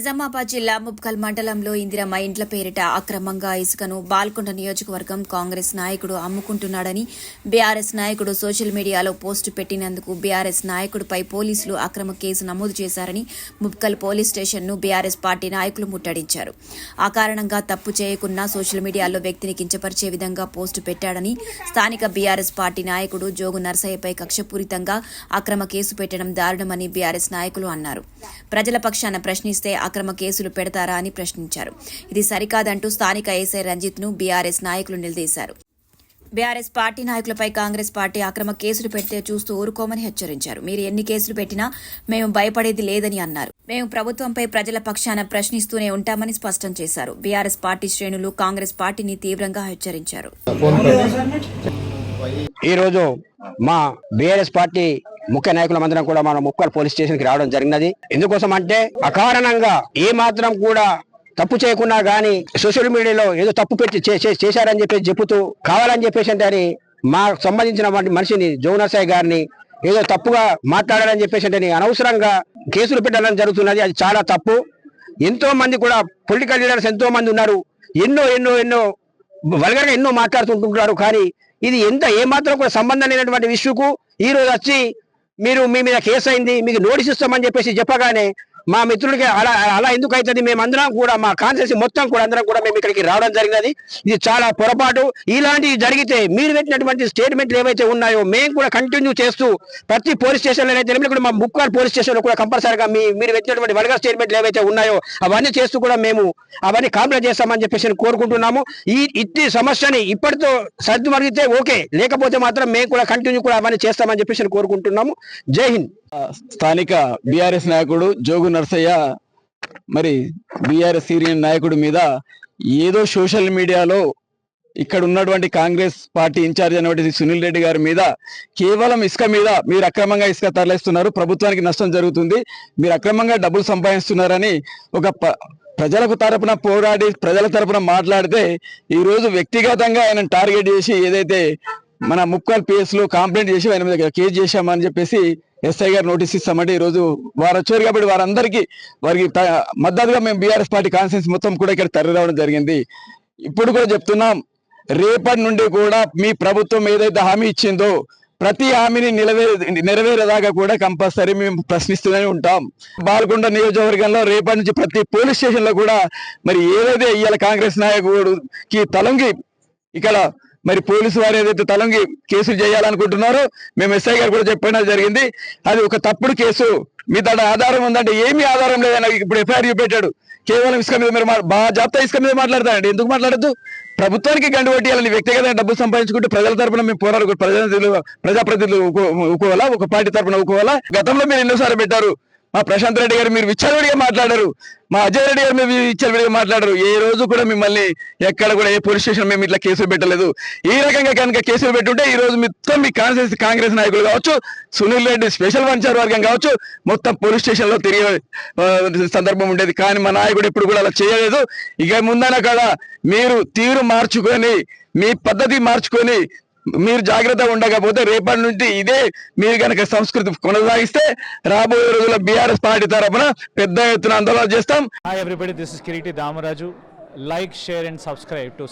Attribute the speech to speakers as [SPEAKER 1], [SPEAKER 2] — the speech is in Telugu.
[SPEAKER 1] నిజామాబాద్ జిల్లా ముప్కల్ మండలంలో ఇందిరమ్మ ఇంట్ల పేరిట అక్రమంగా ఇసుకను బాల్కొండ నియోజకవర్గం కాంగ్రెస్ నాయకుడు అమ్ముకుంటున్నాడని బీఆర్ఎస్ నాయకుడు సోషల్ మీడియాలో పోస్టు పెట్టినందుకు బీఆర్ఎస్ నాయకుడిపై పోలీసులు అక్రమ కేసు నమోదు చేశారని ముప్కల్ పోలీస్ స్టేషన్ను బీఆర్ఎస్ పార్టీ నాయకులు ముట్టడించారు. ఆ కారణంగా తప్పు చేయకున్నా సోషల్ మీడియాలో వ్యక్తిని కించపరిచే విధంగా పోస్టు పెట్టాడని స్థానిక బీఆర్ఎస్ పార్టీ నాయకుడు జోగు నర్సయ్యపై కక్షపూరితంగా అక్రమ కేసు పెట్టడం దారుణమని బీఆర్ఎస్ నాయకులు అన్నారు. ప్రజల పక్షాన ప్రశ్నిస్తే అక్రమ కేసులు పెడతారా అని ప్రశ్నించారు. ఇది సరికాదంటూ స్థానిక ఏసై రంజిత్ను బీఆర్ఎస్ నాయకులు నిలదీశారు. బీఆర్ఎస్ పార్టీ నాయకులపై కాంగ్రెస్ పార్టీ అక్రమ కేసులు పెడితే చూస్తూ ఊరుకోమని హెచ్చరించారు. మీరు ఎన్ని కేసులు పెట్టినా మేము భయపడేది లేదని అన్నారు. మేము ప్రభుత్వంపై ప్రజల పక్షాన ప్రశ్నిస్తూనే ఉంటామని స్పష్టం చేశారు. బీఆర్ఎస్ పార్టీ శ్రేణులు కాంగ్రెస్ పార్టీని తీవ్రంగా హెచ్చరించారు.
[SPEAKER 2] ఈరోజు మా బీఆర్ఎస్ పార్టీ ముఖ్య నాయకులమందరం కూడా మనం ముక్కలు పోలీస్ స్టేషన్కి రావడం జరిగినది. ఎందుకోసం అంటే అకారణంగా ఏ మాత్రం కూడా తప్పు చేయకున్నా గానీ సోషల్ మీడియాలో ఏదో తప్పు పెట్టి చేశారని చెప్పేసి చెబుతూ కావాలని చెప్పేసి అంటే అని మా సంబంధించిన వాటి మనిషిని జోనసాయి గారిని ఏదో తప్పుగా మాట్లాడాలని చెప్పేసి అంటే అనవసరంగా కేసులు పెట్టడం జరుగుతున్నది. అది చాలా తప్పు. ఎంతో మంది కూడా పొలిటికల్ లీడర్స్ ఎంతో మంది ఉన్నారు. ఎన్నో ఎన్నో ఎన్నో వల్గరగా ఎన్నో మాట్లాడుతుంటుంటారు. కానీ ఇది ఎంత ఏమాత్రం కూడా సంబంధం లేనటువంటి విషయకు ఈ రోజు వచ్చి మీరు మీ మీద కేసు అయింది మీకు నోటీస్ ఇస్తామని చెప్పేసి చెప్పగానే మా మిత్రుడికి అలా అలా ఎందుకు అవుతుంది? మేమందరం కూడా మా కాన్సెన్స్ మొత్తం కూడా అందరం కూడా మేము ఇక్కడికి రావడం జరిగినది. ఇది చాలా పొరపాటు. ఇలాంటివి జరిగితే మీరు పెట్టినటువంటి స్టేట్మెంట్లు ఏవైతే ఉన్నాయో మేము కూడా కంటిన్యూ చేస్తూ ప్రతి పోలీస్ స్టేషన్లో అయితే కూడా మా ముక్కాల్ పోలీస్ స్టేషన్లో కూడా కంపల్సరీగా మీ మీరు పెట్టినటువంటి వల్గర్ స్టేట్మెంట్లు ఏవైతే ఉన్నాయో అవన్నీ చేస్తూ కూడా మేము అవన్నీ కాంప్లైంట్ చేస్తామని చెప్పేసి కోరుకుంటున్నాము. ఈ ఇట్టి సమస్యని ఇప్పటితో సర్దుమరిగితే ఓకే. లేకపోతే మాత్రం మేము కూడా కంటిన్యూ కూడా అవన్నీ చేస్తామని చెప్పేసి కోరుకుంటున్నాము. జై హింద్.
[SPEAKER 3] స్థానిక బీఆర్ఎస్ నాయకుడు జోగు నర్సయ్య మరి బీఆర్ఎస్ సీనియర్ నాయకుడి మీద ఏదో సోషల్ మీడియాలో ఇక్కడ ఉన్నటువంటి కాంగ్రెస్ పార్టీ ఇన్ఛార్జ్ అనేటువంటి సునీల్ రెడ్డి గారి మీద కేవలం ఇసుక మీద మీరు అక్రమంగా ఇసుక తరలిస్తున్నారు. ప్రభుత్వానికి నష్టం జరుగుతుంది. మీరు అక్రమంగా డబ్బులు సంపాదిస్తున్నారని ఒక ప్రజలకు తరపున పోరాడి ప్రజల తరపున మాట్లాడితే ఈ రోజు వ్యక్తిగతంగా ఆయన టార్గెట్ చేసి ఏదైతే మన ముక్కల్ పిఎస్లో కంప్లైంట్ చేసి ఆయన మీద కేసు చేశామని చెప్పేసి ఎస్ఐ గారు నోటీస్ ఇస్తామంటే ఈరోజు రోజు వారు వచ్చారు కాబట్టి వారందరికీ వారికి మద్దతుగా మేము బీఆర్ఎస్ పార్టీ కాన్ఫరెన్స్ మొత్తం కూడా ఇక్కడ తరలి రావడం జరిగింది. ఇప్పుడు కూడా చెప్తున్నాం రేపటి నుండి కూడా మీ ప్రభుత్వం ఏదైతే హామీ ఇచ్చిందో ప్రతి హామీని నిలవే నెరవేరేదాకా కూడా కంపల్సరీ మేము ప్రశ్నిస్తూనే ఉంటాం. బాల్కొండ నియోజకవర్గంలో రేపటి నుంచి ప్రతి పోలీస్ స్టేషన్లో కూడా మరి ఏదైతే ఇవాళ కాంగ్రెస్ నాయకుడికి తలంగి ఇక్కడ మరి పోలీసు వారు ఏదైతే తలంగి కేసులు చేయాలనుకుంటున్నారో మేము ఎస్ఐ గారు కూడా చెప్పడం జరిగింది. అది ఒక తప్పుడు కేసు. మీ తన ఆధారం ఉందంటే ఏమీ ఆధారం లేదని ఇప్పుడు ఎఫ్ఐఆర్ చూపెట్టాడు. కేవలం ఇసుక మీద మీరు మా- బాగా జాబితా ఇసుక మీద మాట్లాడతారండి. ఎందుకు మాట్లాడద్దు? ప్రభుత్వానికి గండి కొట్టియాలని వ్యక్తిగతంగా డబ్బు సంపాదించుకుంటే ప్రజల తరపున మేము పోరాడు ప్రజాప్రతినిధులు ప్రజాప్రతినిధులు ఒప్పుకోవాలా ఒక పార్టీ తరపున ఒప్పుకోవాలా గతంలో మీరు ఎన్నోసార్లు పెట్టారు. మా ప్రశాంత్ రెడ్డి గారు మీరు విచ్చలవిడిగా మాట్లాడారు. మా అజయ్ రెడ్డి గారు మీరు విచ్చలవిడిగా మాట్లాడారు. ఏ రోజు కూడా మిమ్మల్ని ఎక్కడ కూడా ఏ పోలీస్ స్టేషన్ మేము ఇట్లా కేసులు పెట్టలేదు. ఈ రకంగా కనుక కేసులు పెట్టుంటే ఈ రోజు మొత్తం మీ కాంగ్రెస్ కాంగ్రెస్ నాయకులు కావచ్చు సునీల్ రెడ్డి స్పెషల్ వంచారు వర్గం కావచ్చు మొత్తం పోలీస్ స్టేషన్లో తిరిగే సందర్భం ఉండేది. కానీ మా నాయకుడు ఎప్పుడు కూడా అలా చేయలేదు. ఇక ముందన కూడా మీరు తీరు మార్చుకొని మీ పద్ధతి మార్చుకొని మీరు జాగ్రత్తగా ఉండకపోతే రేపటి నుంచి ఇదే మీరు కనుక సంస్కృతి కొనసాగిస్తే రాబోయే రోజుల్లో బీఆర్ఎస్ పార్టీ తరఫున పెద్ద ఎత్తున ఆందోళన చేస్తాం.
[SPEAKER 4] Hi everybody, this is Kiriti Damaraju. Like, share and subscribe to